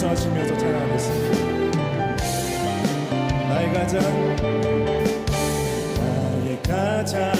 감사하시면서 찬양하겠습니다. 나의 가장 나의 가장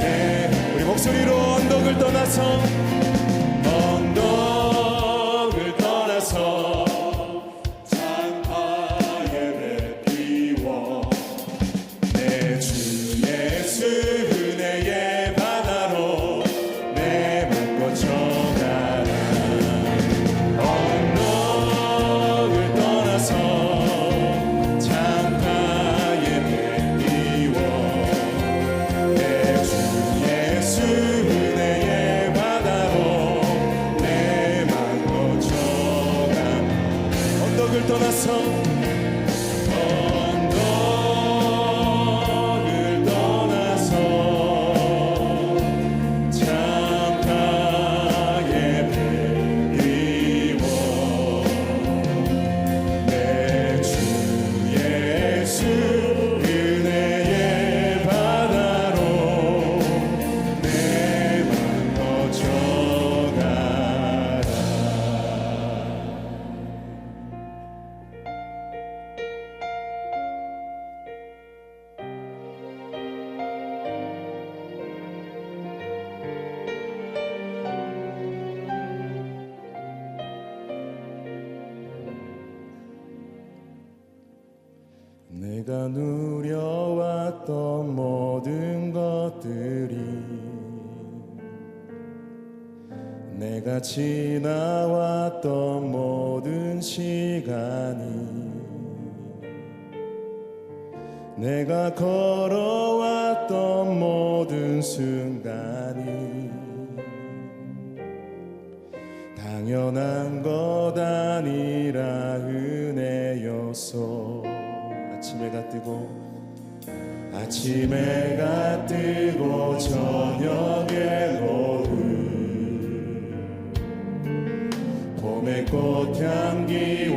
예, 우리 목소리로 언덕을 떠나서 거리를 내가 지나왔던 모든 시간이 내가 걸어왔던 모든 순간이 당연한 것 아니라 은혜여서 아침에가 뜨고 아침에 가 뜨고 저녁에 노을. 봄의 꽃 향기